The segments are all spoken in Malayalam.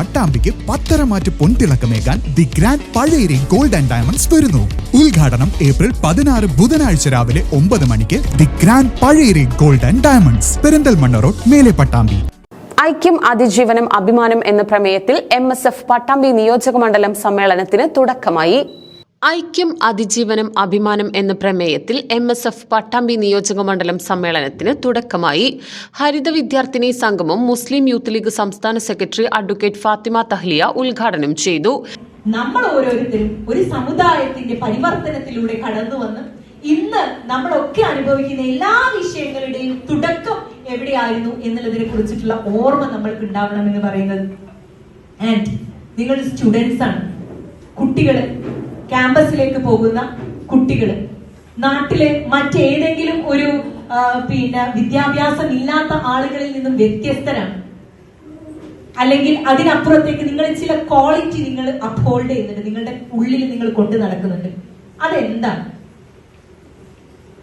പട്ടാമ്പിക്ക് പത്തരമാറ്റ് പൊൻതിളക്കമേകാൻ the grand Pazhayari gold and diamonds വരുന്നു. ഉദ്ഘാടനം ഏപ്രിൽ പതിനാറ് ബുധനാഴ്ച രാവിലെ ഒമ്പത് മണിക്ക് the grand Pazhayari gold and diamonds Perinthalmanna road മേലെ പട്ടാമ്പി. ഐക്യം അതിജീവനം അഭിമാനം എന്ന പ്രമേയത്തിൽ എം എസ് എഫ് പട്ടാമ്പി നിയോജക മണ്ഡലം സമ്മേളനത്തിന് തുടക്കമായി. ഐക്യം അതിജീവനം അഭിമാനം എന്ന പ്രമേയത്തിൽ എം എസ് എഫ് പട്ടാമ്പി നിയോജക മണ്ഡലം സമ്മേളനത്തിന് തുടക്കമായി. ഹരിത വിദ്യാർത്ഥിനി സംഗമം മുസ്ലിം യൂത്ത് ലീഗ് സംസ്ഥാന സെക്രട്ടറി അഡ്വക്കേറ്റ് ഫാത്തിമ തഹ്ലിയ ഉദ്ഘാടനം ചെയ്തു. നമ്മൾ ഓരോരുത്തരും ഒരു സമുദായത്തിന്റെ പരിവർത്തനത്തിലൂടെ കടന്നു വന്ന് ഇന്ന് നമ്മളൊക്കെ അനുഭവിക്കുന്ന എല്ലാ വിഷയങ്ങളുടെയും തുടക്കം എവിടെയായിരുന്നു എന്നുള്ളതിനെ കുറിച്ചിട്ടുള്ള ഓർമ്മ നമ്മൾക്ക് ഉണ്ടാവണം എന്ന് പറയുന്നത്. ആൻഡ് നിങ്ങൾ സ്റ്റുഡൻസ് ആണ് കുട്ടികൾ. ക്യാമ്പസിലേക്ക് പോകുന്ന കുട്ടികൾ നാട്ടിലെ മറ്റേതെങ്കിലും ഒരു പിന്നെ വിദ്യാഭ്യാസം ഇല്ലാത്ത ആളുകളിൽ നിന്നും വ്യത്യസ്തരാണ്. അല്ലെങ്കിൽ അതിനപ്പുറത്തേക്ക് നിങ്ങൾ ചില ക്വാളിറ്റി നിങ്ങൾ അപ്ഹോൾഡ് ചെയ്യുന്നുണ്ട്. നിങ്ങളുടെ ഉള്ളിൽ നിങ്ങൾ കൊണ്ടു നടക്കുന്നുണ്ട്. അതെന്താണ്?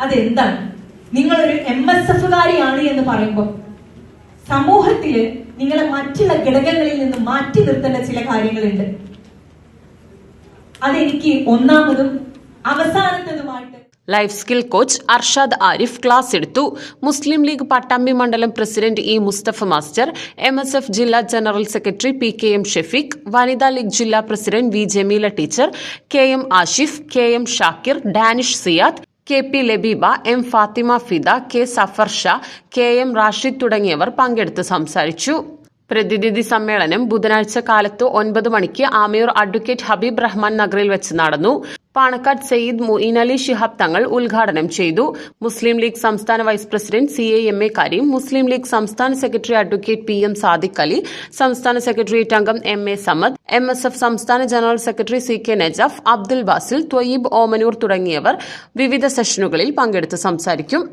അതെന്താണ്? നിങ്ങളൊരു എം എസ് എഫുകാരിയാണ് എന്ന് പറയുമ്പോൾ സമൂഹത്തിൽ നിങ്ങളെ മറ്റുള്ള ഘടകങ്ങളിൽ നിന്ന് മാറ്റി നിർത്തേണ്ട ചില കാര്യങ്ങളുണ്ട്. അതെനിക്ക് ഒന്നാമതും അവസാനത്തതുമായിട്ട് life skill coach Arshad Arif class എടുത്തു. മുസ്ലിം ലീഗ് പട്ടാമ്പി മണ്ഡലം president E Musthafa master M S F ജില്ലാ general secretary P K M Shefeeq Vanitha League ജില്ലാ president V Jameela teacher K M Ashif K M Shakir Danish Siyad K P Labeeba M Fathima Fida K Safar Shah K M Rashid തുടങ്ങിയവർ പങ്കെടുത്ത് സംസാരിച്ചു. പ്രതിനിധി സമ്മേളനം ബുധനാഴ്ച കാലത്ത് ഒൻപത് മണിക്ക് ആമിയൂർ അഡ്വക്കേറ്റ് ഹബീബ് റഹ്മാൻ നഗറിൽ വെച്ച് നടന്നു. പാണക്കാട് സയ്യിദ് മുഈൻ അലി ശിഹാബ് തങ്ങൾ ഉദ്ഘാടനം ചെയ്തു. മുസ്ലിം ലീഗ് സംസ്ഥാന vice president C A M A Kareem Muslim League സംസ്ഥാന secretary advocate P M Sadiq Ali സംസ്ഥാന സെക്രട്ടേറിയറ്റ് അംഗം M A Samad M S F സംസ്ഥാന general secretary C K Najaf Abdul Basil Thwayib Omanoor തുടങ്ങിയവർ വിവിധ സെഷനുകളിൽ പങ്കെടുത്ത് സംസാരിക്കും.